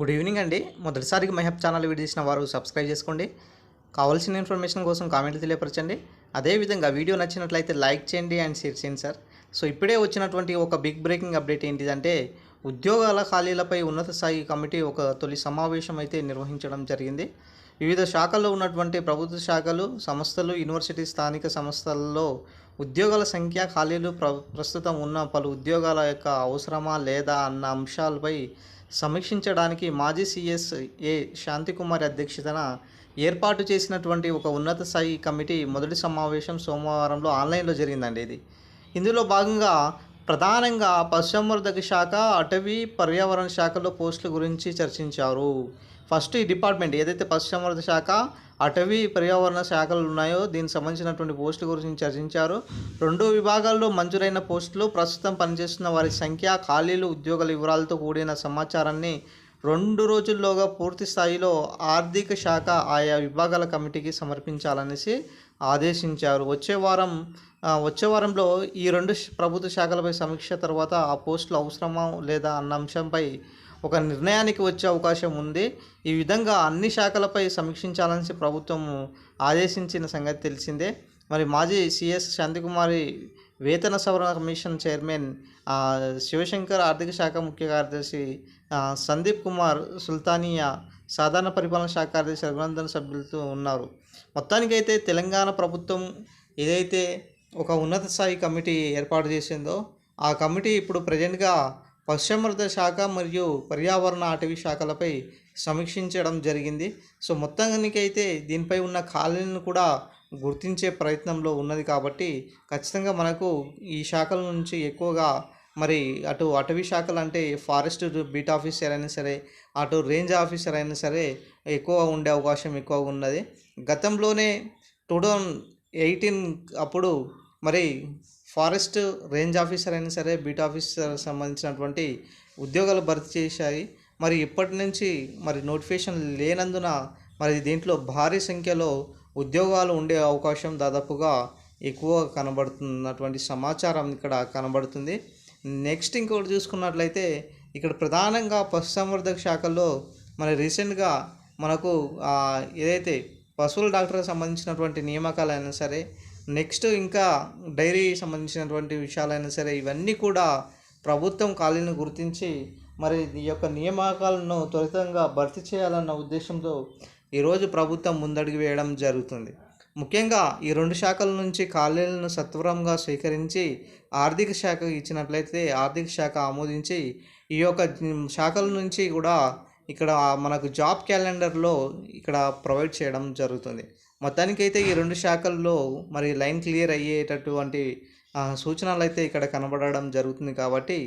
Good evening అండి. మొదటిసారిగా మహబ్ channel video చేసిన వారు సబ్స్క్రైబ్ చేసుకోండి. కావాల్సిన ఇన్ఫర్మేషన్ కోసం కామెంట్లు తెలియపరచండి. అదేవిధంగా వీడియో నచ్చినట్లయితే లైక్ చేయండి అండ్ షేర్ చేయండి సార్. సో ఇప్పుడే వచ్చినటువంటి ఒక బిగ్ బ్రేకింగ్ అప్డేట్ ఏంటిదంటే ఉద్యోగాల ఖాళీలపై ఉన్నత స్థాయి కమిటీ ఒక తొలి సమావేశం అయితే నిర్వహించడం జరిగింది. వివిధ శాఖల్లో ఉన్నటువంటి ప్రభుత్వ శాఖలు సంస్థలు యూనివర్సిటీ స్థానిక సంస్థల్లో ఉద్యోగాల సంఖ్య ఖాళీలు ప్ర ప్రస్తుతం ఉన్న పలు ఉద్యోగాల యొక్క అవసరమా లేదా అన్న అంశాలపై సమీక్షించడానికి మాజీ సిఎస్ ఏ శాంతికుమారి అధ్యక్షతన ఏర్పాటు చేసినటువంటి ఒక ఉన్నత స్థాయి కమిటీ మొదటి సమావేశం సోమవారంలో ఆన్లైన్లో జరిగిందండి ఇది. ఇందులో భాగంగా ప్రధానంగా పశుసంవర్ధక శాఖ అటవీ పర్యావరణ శాఖలో పోస్టుల గురించి చర్చించారు. ఫస్ట్ ఈ డిపార్ట్మెంట్ ఏదైతే పశుసంవర్ధక శాఖ అటవీ పర్యావరణ శాఖలు ఉన్నాయో దీనికి సంబంధించినటువంటి పోస్టుల గురించి చర్చించారు. రెండు విభాగాల్లో మంజూరైన పోస్టులు ప్రస్తుతం పనిచేస్తున్న వారి సంఖ్య ఖాళీలు ఉద్యోగాల వివరాలతో కూడిన సమాచారాన్ని రెండు రోజుల్లోగా పూర్తి స్థాయిలో ఆర్థిక శాఖ ఆయా విభాగాల కమిటీకి సమర్పించాలనేసి ఆదేశించారు. వచ్చే వారం వచ్చే వారంలో ఈ రెండు ప్రభుత్వ శాఖలపై సమీక్ష తర్వాత ఆ పోస్టులు అవసరమా లేదా అన్న అంశంపై ఒక నిర్ణయానికి వచ్చే అవకాశం ఉంది. ఈ విధంగా అన్ని శాఖలపై సమీక్షించాలని ప్రభుత్వం ఆదేశించిన సంగతి తెలిసిందే. మరి మాజీ సిఎస్ శాంతికుమారి వేతన సవరణ కమిషన్ చైర్మన్ శివశంకర్ ఆర్థిక శాఖ ముఖ్య కార్యదర్శి సందీప్ కుమార్ సుల్తానియా సాధారణ పరిపాలన శాఖ కార్యదర్శి రఘునందన్ సభ్యులతో ఉన్నారు. మొత్తానికైతే తెలంగాణ ప్రభుత్వం ఏదైతే ఒక ఉన్నత స్థాయి కమిటీ ఏర్పాటు చేసిందో ఆ కమిటీ ఇప్పుడు ప్రజెంట్గా పశ్చిమర్ధ శాఖ మరియు పర్యావరణ అటవీ శాఖలపై సమీక్షించడం జరిగింది. సో మొత్తానికైతే దీనిపై ఉన్న ఖాళీలను కూడా గుర్తించే ప్రయత్నంలో ఉన్నది కాబట్టి ఖచ్చితంగా మనకు ఈ శాఖల నుంచి ఎక్కువగా మరి అటు అటవీ శాఖలు అంటే ఫారెస్ట్ బీట్ ఆఫీసర్ అయినా సరే అటు రేంజ్ ఆఫీసర్ అయినా సరే ఎక్కువ ఉండే అవకాశం ఎక్కువ ఉన్నది. గతంలోనే టూ థౌజండ్ ఎయిటీన్ అప్పుడు మరి ఫారెస్ట్ రేంజ్ ఆఫీసర్ అయినా సరే బీట్ ఆఫీసర్ సంబంధించినటువంటి ఉద్యోగాలు భర్తీ చేశాయి. మరి ఇప్పటి నుంచి మరి నోటిఫికేషన్ లేనందున మరి దీంట్లో భారీ సంఖ్యలో ఉద్యోగాలు ఉండే అవకాశం దాదాపుగా ఎక్కువ కనబడుతున్నటువంటి సమాచారం ఇక్కడ కనబడుతుంది. నెక్స్ట్ ఇంకోటి చూసుకున్నట్లయితే ఇక్కడ ప్రధానంగా పశుసంవర్ధక శాఖల్లో మన రీసెంట్గా మనకు ఏదైతే పశువుల డాక్టర్కి సంబంధించినటువంటి నియామకాలైనా సరే నెక్స్ట్ ఇంకా డైరీ సంబంధించినటువంటి విషయాలైనా సరే ఇవన్నీ కూడా ప్రభుత్వం ఖాళీని గుర్తించి మరి ఈ యొక్క నియామకాలను త్వరితంగా భర్తీ చేయాలన్న ఉద్దేశంతో ఈరోజు ప్రభుత్వం ముందడుగు వేయడం జరుగుతుంది. ముఖ్యంగా ఈ రెండు శాఖల నుంచి ఖాళీలను సత్వరంగా స్వీకరించి ఆర్థిక శాఖ ఇచ్చినట్లయితే ఆర్థిక శాఖ ఆమోదించి ఈ యొక్క శాఖల నుంచి కూడా ఇక్కడ మనకు జాబ్ క్యాలెండర్లో ఇక్కడ ప్రొవైడ్ చేయడం జరుగుతుంది. మొత్తానికైతే ఈ రెండు శాఖల్లో మరి లైన్ క్లియర్ అయ్యేటటువంటి సూచనలు అయితే ఇక్కడ కనబడడం జరుగుతుంది కాబట్టి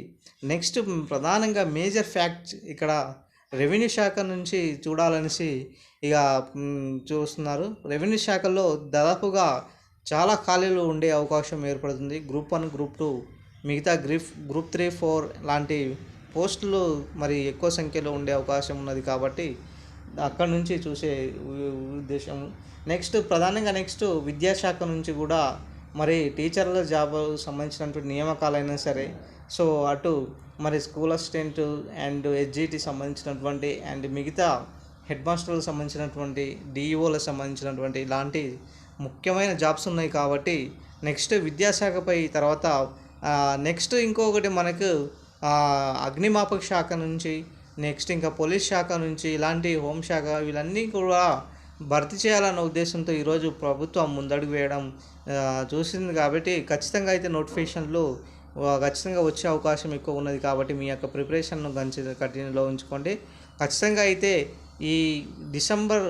నెక్స్ట్ ప్రధానంగా మేజర్ ఫ్యాక్ట్ ఇక్కడ రెవెన్యూ శాఖ నుంచి చూడాలనేసి ఇక చూస్తున్నారు. రెవెన్యూ శాఖలో దాదాపుగా చాలా ఖాళీలు ఉండే అవకాశం ఏర్పడుతుంది. గ్రూప్ వన్ గ్రూప్ టూ మిగతా గ్రూప్ గ్రూప్ త్రీ ఫోర్ లాంటి పోస్టులు మరి ఎక్కువ సంఖ్యలో ఉండే అవకాశం ఉన్నది కాబట్టి అక్కడ నుంచి చూసే ఉద్దేశం నెక్స్ట్ ప్రధానంగా నెక్స్ట్ విద్యాశాఖ నుంచి కూడా మరి టీచర్ల జాబ్ సంబంధించినటువంటి నియామకాలైనా సరే సో అటు మరి స్కూల్ అసిస్టెంట్ అండ్ ఎస్జిటి సంబంధించినటువంటి అండ్ మిగతా హెడ్ మాస్టర్లకు సంబంధించినటువంటి డిఈఓలకు సంబంధించినటువంటి ఇలాంటి ముఖ్యమైన జాబ్స్ ఉన్నాయి కాబట్టి నెక్స్ట్ విద్యాశాఖపై తర్వాత నెక్స్ట్ ఇంకొకటి మనకు అగ్నిమాపక శాఖ నుంచి నెక్స్ట్ ఇంకా పోలీస్ శాఖ నుంచి ఇలాంటి హోంశాఖ వీళ్ళన్నీ కూడా భర్తీ చేయాలన్న ఉద్దేశంతో ఈరోజు ప్రభుత్వం ముందడుగు వేయడం చూసింది కాబట్టి ఖచ్చితంగా అయితే నోటిఫికేషన్లు ఖచ్చితంగా వచ్చే అవకాశం ఎక్కువ ఉన్నది కాబట్టి మీ యొక్క ప్రిపరేషన్ను గంచి కంటిన్యూలో ఉంచుకోండి. ఖచ్చితంగా అయితే ఈ డిసెంబర్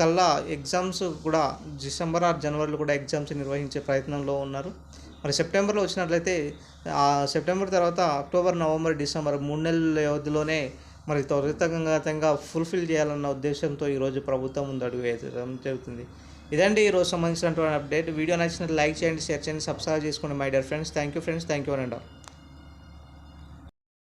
కల్లా ఎగ్జామ్స్ కూడా డిసెంబర్ ఆర్ జనవరిలో కూడా ఎగ్జామ్స్ నిర్వహించే ప్రయత్నంలో ఉన్నారు. మరి సెప్టెంబర్లో వచ్చినట్లయితే ఆ సెప్టెంబర్ తర్వాత అక్టోబర్ నవంబర్ డిసెంబర్ మూడు నెలల వ్యవధిలోనే మరి త్వరితంగా ఫుల్ఫిల్ చేయాలన్న ఉద్దేశంతో ఈరోజు ప్రభుత్వం ముందు అడుగు వేయడం జరుగుతుంది. ఇదండి ఈరోజు సంబంధించినటువంటి అప్డేట్ వీడియో నచ్చినట్టు లైక్ చేయండి షేర్ చేయండి సబ్స్క్రైబ్ చేసుకోండి my dear friends thank you friends thank you and all